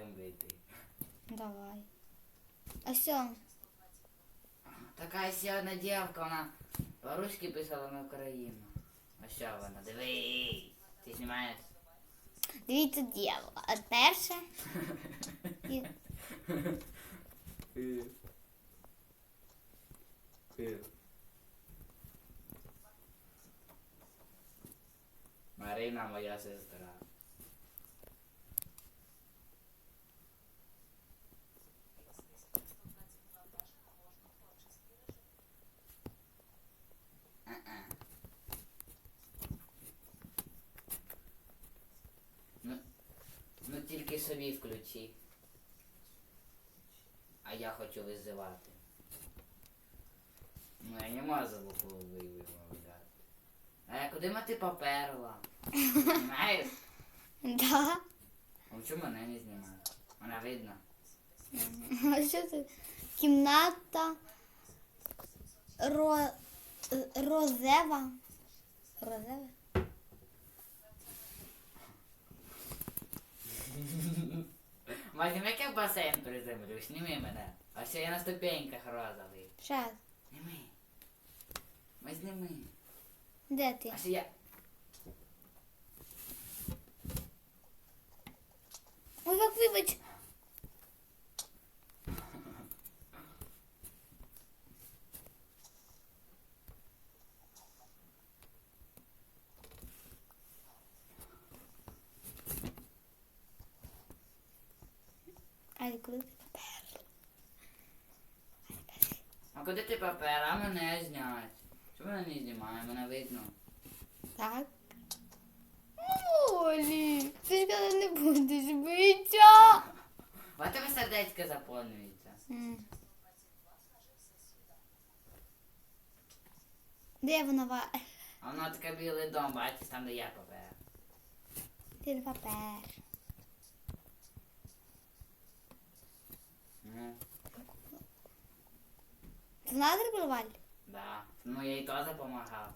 будемо бити. Давай. А все. Така ще одна дівка, вона по-русски писала на Україну. А що вона? Диви! Ти знімаєш? Дивіться діло. А перше. І... Марина моя сестра. Тільки собі включи. А я хочу визивати. Ну я не можу звуковий вимовляти. А куди ти поперла? Знаєш? Да. А чому мене не знімає? Вона видно. А що це? Кімната ро... розева. Розева? Вадим, як в басейн приземлю, сніми мене. А ще я на ступеньках розовий. Щас. Сніми. Ми зніми. Де ти? А ще я. Ой, як вибач. Ай, коли ти попер? А куди ти попер? А мене знять. Чому мене не знімає? Мене видно. Так. Олі, ти ж коли не будеш битися. А тебе сердечко заповнюється. М. Де вона ва? А воно таке білий дом, бачиш, там де я попер. Ти папер. Ну, Знаєш, де Валь? да. Ну я їй теж допомагав.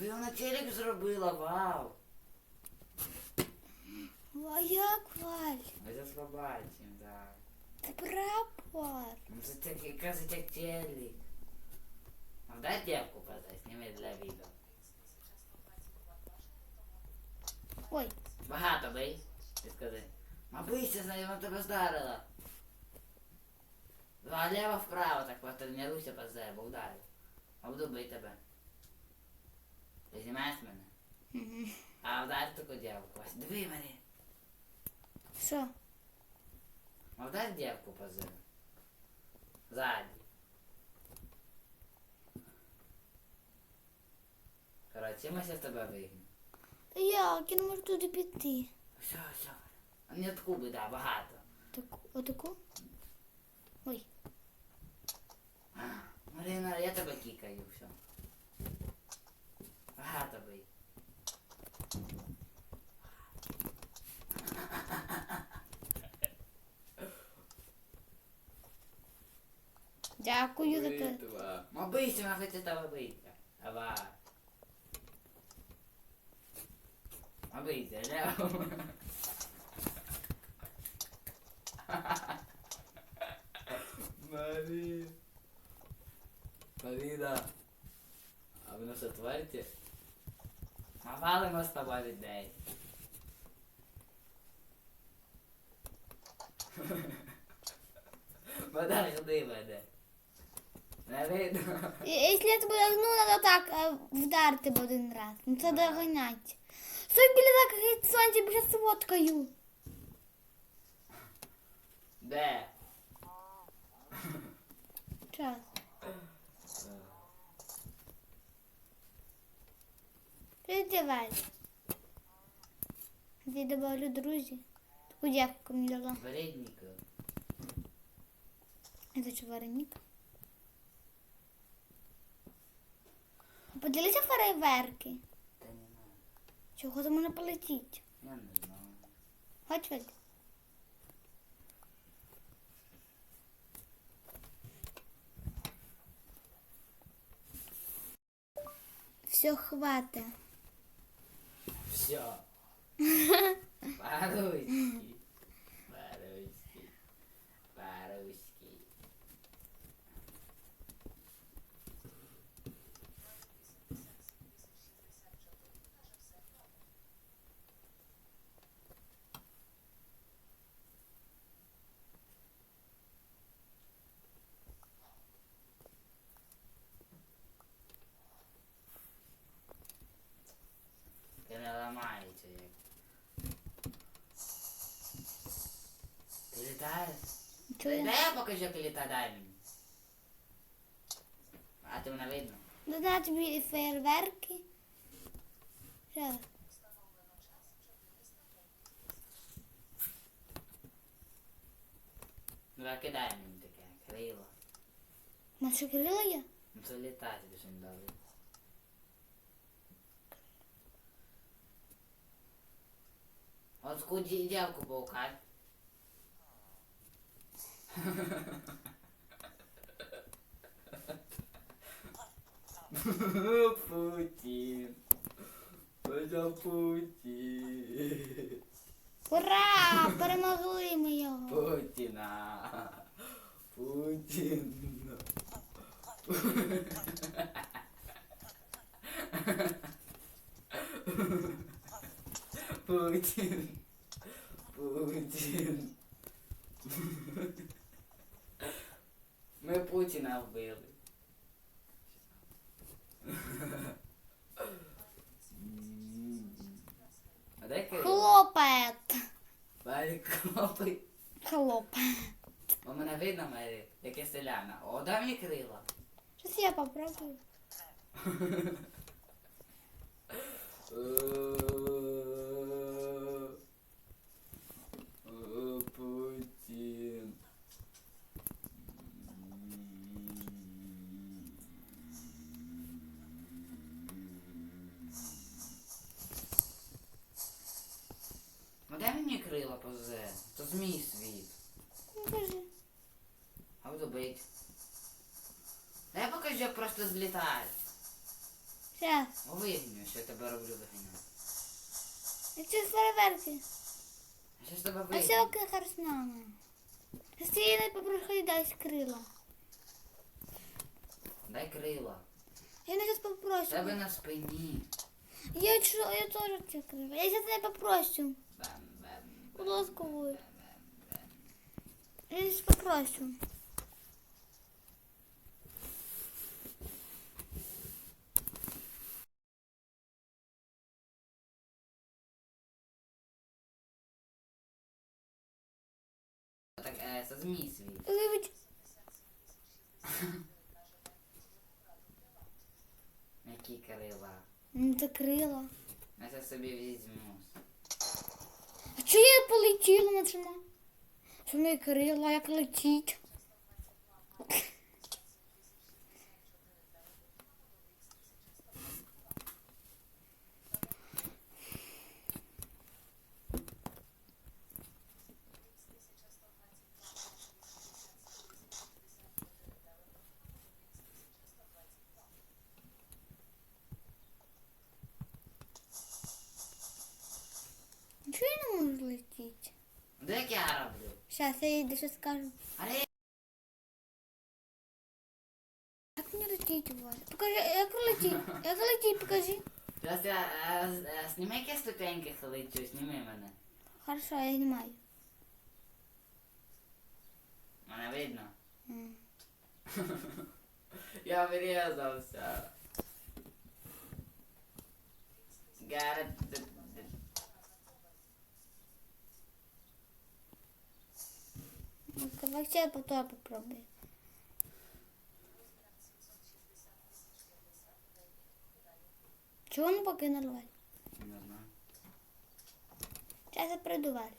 Ви вона челік зробила, вау. А як Валь? Ми зараз побачимо, так. Це прапор. Ну це так, якраз як челік. А дай девку позай, сніми для відео. Ой, Багато бий. Ти скажи. А бийся з нею, тебе здарила. А лево вправо, так потренуйся по зе, бо вдарю. А буду бити тебе. Ти знімаєш мене? Мгм. А вдарь таку дівку. Ось диви мене. що? А вдарь дівку по зе. Ззаді. Коротше, ми зараз тебе вигнемо. Як? Я не можу туди піти. Все, все. А не таку біда, багато. Таку, отаку? Ой. Марина, я тебе кікаю, все. Багато бий. Дякую за те. Битва. Ну бийся, вона хоче тебе бити. Давай. А бийся, ляво. Марі. Маріна. А ви нас отворите? Навалимо з тобою людей. Вода жди мене. Не видно. І- Якщо я тебе ну, треба так е, вдарити б один раз. Ну це доганять. Стой біля так, сонця, бо зараз сфоткаю. Де? Час. Передівай. Я добавлю друзі. Таку дівку мені дала. Вредника. Это что, вареник? Поділися фейерверки. Та не знаю. Чого за мене полетіть? Я не знаю. Хоч ведь. Все, хватит. 嗯哼哼完 Додати тобі фейерверки. Що? Ну а кидай мені таке, крило. На що крила є? Ну це літати дуже не дали. От таку ді- дівку паукай. Путін. Это Путін. Ура! Перемогли ми його. Путіна. Путін. Путін. Путін. Ми Путіна вбили. А Кирило. Хлопець. Валік хлопий. Хлопець. Бо мене видно, Мері, як я селяна. О, дай мені крила. Щось я попробую. Путін. Ну дай мені крила позе. То змій світ. А буду бить. Дай покажу, як просто злітають. Щас. Вигню, що я тебе роблю вигню. Які фейерверки? Я щас тебе А вигню. все окей, Харснана. Якщо я не попрошу, дай крила. Дай крила. Я не зараз попрошу. Тебе на спині. Я, чу, я теж ці крила. Я зараз не попрошу. Бам-бам. Будь ласка, ви. Я зараз попрошу. Так, е, це змій світ. Вибач. Які крила. Ну, це крила. Я це собі візьму. А чого я полетіла на чому? Що не крила, як летіть? Чого я не можу летіти? Де як Щас я їй дещо скажу. Як мені летіть у вас? Покажи, як летіть? Як летіть, покажи. Зараз я е, з- е, сніми які ступеньки лечу, сніми мене. Хорошо, я знімаю. Мене видно. М. Я врізався. Гарет. Ну, Давай ще потім попробую. Чого не покинули Валь? Не знаю. Зараз я прийду Валь.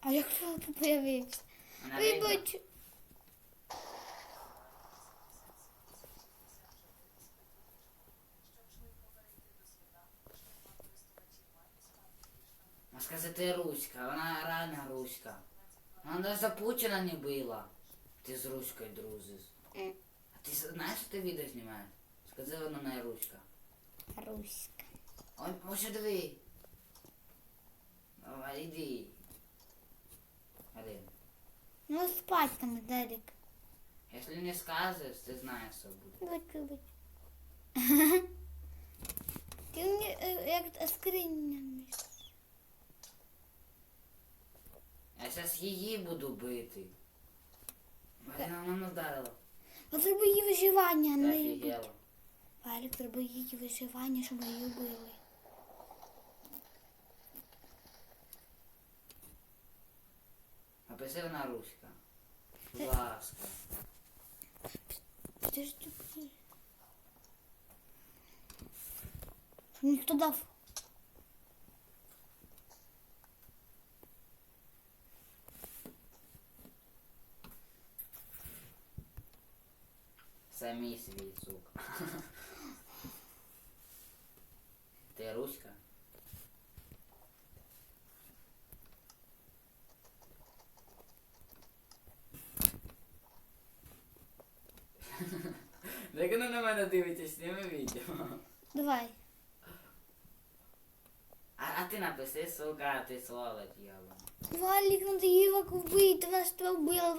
А як ти появився? Вибач. Можна сказати Руська, вона реальна Руська. Вона за Путіна не била. Ти з Руською дружиш. М. А ти знаєш, що ти відео знімаєш? Скажи, вона не Руська. Руська. Ой, ось диви. Давай, іди. Алін, Ну спать там, Дарик. якщо не скажеш, ти знаєш, що буде. Вибач. Ти мені е, як скриня. Я зараз її буду бити. Вона не вдарила. От зроби її виживання, а не бити. офігела. Валік, зроби її виживання, щоб її вбили. Напиши вона руська. Будь ласка. Ж ніхто дав. Самі свій, сука. Ти руська? Як воно на мене дивиться, сніми відео. Давай. А, а ти напиши, сука, ти сволоч, йоба. Валік, надо її вбити, вона ж тебе вбила.